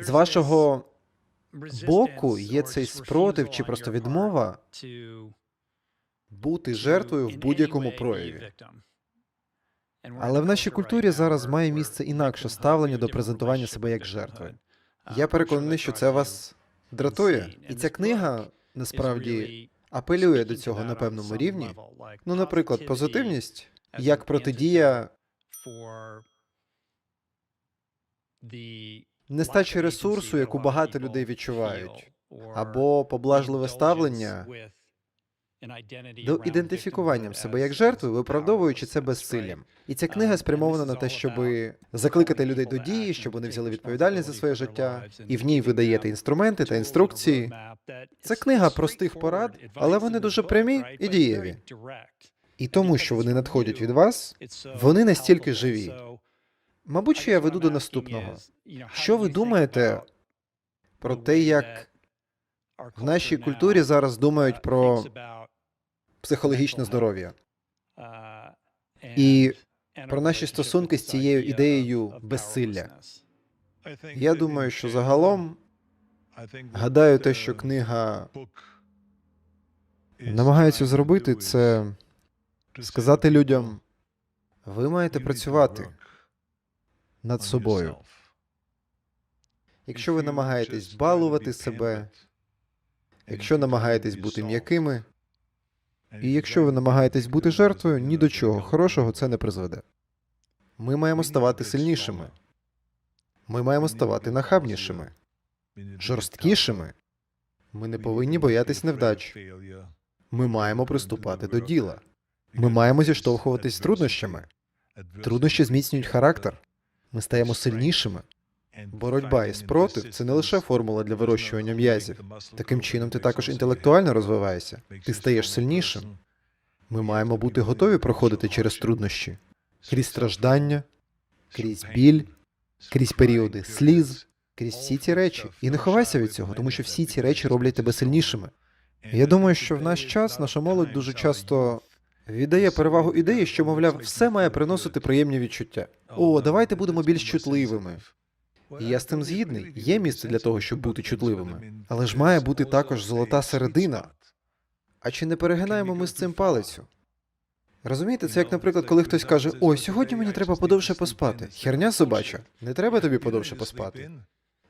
З вашого боку є цей спротив чи просто відмова бути жертвою в будь-якому прояві. Але в нашій культурі зараз має місце інакше ставлення до презентування себе як жертви. Я переконаний, що це вас дратує. І ця книга насправді апелює до цього на певному рівні. Ну, наприклад, позитивність як протидія нестачі ресурсу, яку багато людей відчувають, або поблажливе ставлення до ідентифікуванням себе як жертви, виправдовуючи це безсиллям. І ця книга спрямована на те, щоб закликати людей до дії, щоб вони взяли відповідальність за своє життя, і в ній ви даєте інструменти та інструкції. Це книга простих порад, але вони дуже прямі і дієві. І тому, що вони надходять від вас, вони настільки живі. Мабуть, що я веду до наступного. Що ви думаєте про те, як в нашій культурі зараз думають про психологічне здоров'я і про наші стосунки з цією ідеєю безсилля? Я думаю, що загалом гадаю, те, що книга намагається зробити, це сказати людям: ви маєте працювати над собою. Якщо ви намагаєтесь балувати себе, якщо намагаєтесь бути м'якими, і якщо ви намагаєтесь бути жертвою, ні до чого хорошого це не призведе. Ми маємо ставати сильнішими. Ми маємо ставати нахабнішими, жорсткішими. Ми не повинні боятись невдач. Ми маємо приступати до діла. Ми маємо зіштовхуватись з труднощами. Труднощі зміцнюють характер. Ми стаємо сильнішими. Боротьба і спротив це не лише формула для вирощування м'язів. Таким чином, ти також інтелектуально розвиваєшся. Ти стаєш сильнішим. Ми маємо бути готові проходити через труднощі, крізь страждання, крізь біль, крізь періоди сліз, крізь всі ці речі. І не ховайся від цього, тому що всі ці речі роблять тебе сильнішими. Я думаю, що в наш час наша молодь дуже часто віддає перевагу ідеї, що, мовляв, все має приносити приємні відчуття. О, давайте будемо більш чутливими. І я з цим згідний. Є місце для того, щоб бути чутливими. Але ж має бути також золота середина. А чи не перегинаємо ми з цим палицю? Розумієте, це як, наприклад, коли хтось каже: Ой, сьогодні мені треба подовше поспати. Херня собача, не треба тобі подовше поспати.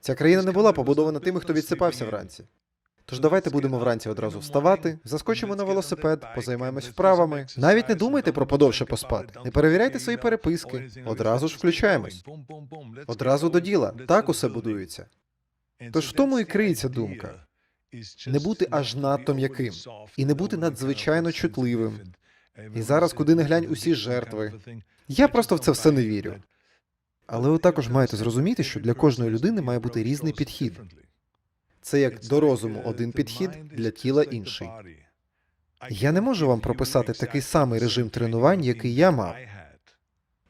Ця країна не була побудована тими, хто відсипався вранці. Тож давайте будемо вранці одразу вставати, заскочимо на велосипед, позаймаємось вправами. Навіть не думайте про подовше поспати. Не перевіряйте свої переписки. Одразу ж включаємось. Одразу до діла. Так усе будується. Тож в тому і криється думка не бути аж надто м'яким і не бути надзвичайно чутливим. І зараз, куди не глянь, усі жертви. Я просто в це все не вірю. Але ви також маєте зрозуміти, що для кожної людини має бути різний підхід. Це як до розуму один підхід, для тіла інший. Я не можу вам прописати такий самий режим тренувань, який я мав,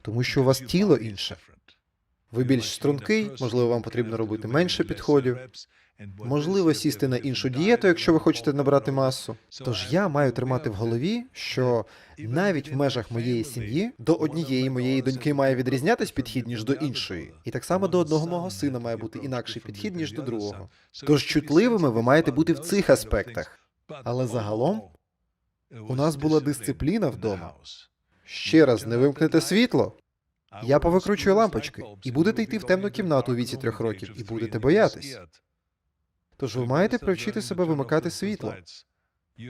тому що у вас тіло інше. Ви більш стрункий, можливо, вам потрібно робити менше підходів, можливо, сісти на іншу дієту, якщо ви хочете набрати масу. Тож я маю тримати в голові, що навіть в межах моєї сім'ї до однієї моєї доньки має відрізнятись підхід ніж до іншої, і так само до одного мого сина має бути інакший підхід ніж до другого. Тож чутливими ви маєте бути в цих аспектах. Але загалом у нас була дисципліна вдома. Ще раз не вимкнете світло. Я повикручую лампочки, і будете йти в темну кімнату у віці трьох років, і будете боятись. Тож ви маєте привчити себе вимикати світло.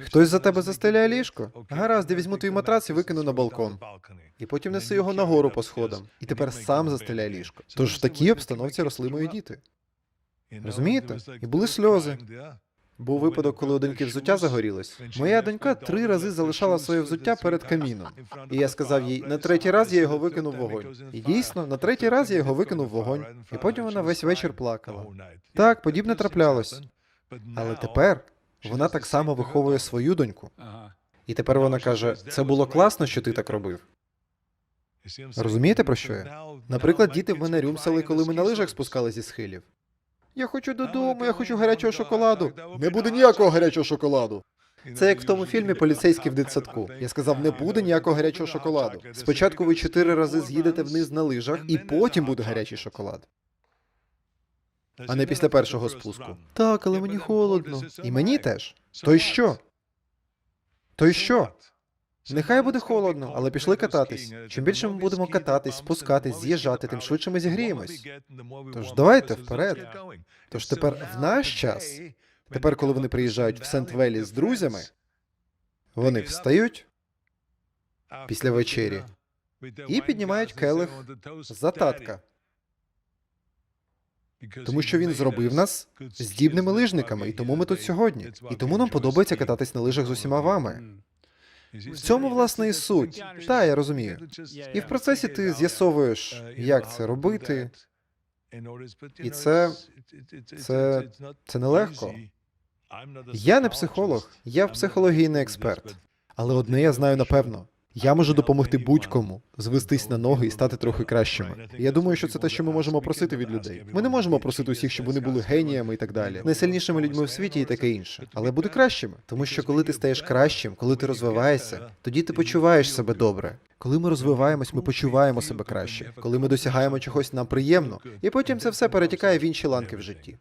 Хтось за тебе застеляє ліжко. Гаразд, я візьму твій матрац і викину на балкон. І потім неси його нагору по сходам. І тепер сам застеляй ліжко. Тож в такій обстановці росли мої діти. Розумієте? І були сльози. Був випадок, коли у доньки взуття загорілось. Моя донька три рази залишала своє взуття перед каміном. І я сказав їй, на третій раз я його викинув вогонь. І дійсно, на третій раз я його викинув вогонь. І потім вона весь вечір плакала. Так, подібне траплялось. Але тепер вона так само виховує свою доньку. І тепер вона каже: це було класно, що ти так робив. Розумієте, про що я? Наприклад, діти в мене рюмсали, коли ми на лижах спускали зі схилів. Я хочу додому, я хочу гарячого шоколаду. Не буде ніякого гарячого шоколаду. Це як в тому фільмі Поліцейський в дитсадку. Я сказав, не буде ніякого гарячого шоколаду. Спочатку ви чотири рази з'їдете вниз на лижах, і потім буде гарячий шоколад. а не після першого спуску. Так, але мені холодно. І мені теж. То й що? То й що? Нехай буде холодно, але пішли кататись. Чим більше ми будемо кататись, спускатись, з'їжджати, тим швидше ми зігріємось. Тож давайте вперед. Тож тепер в наш час, тепер, коли вони приїжджають в Сент-Велі з друзями, вони встають після вечері і піднімають келих за татка, тому що він зробив нас здібними лижниками, і тому ми тут сьогодні. І тому нам подобається кататись на лижах з усіма вами. В цьому, власне, і суть. Та, я розумію. І в процесі ти з'ясовуєш, як це робити. І це- це, це нелегко. Я не психолог, я в психології не експерт. Але одне я знаю напевно. Я можу допомогти будь-кому звестись на ноги і стати трохи кращими. Я думаю, що це те, що ми можемо просити від людей. Ми не можемо просити усіх, щоб вони були геніями і так далі, найсильнішими людьми в світі і таке інше. Але бути кращими, тому що коли ти стаєш кращим, коли ти розвиваєшся, тоді ти почуваєш себе добре. Коли ми розвиваємось, ми почуваємо себе краще. Коли ми досягаємо чогось, нам приємно, і потім це все перетікає в інші ланки в житті.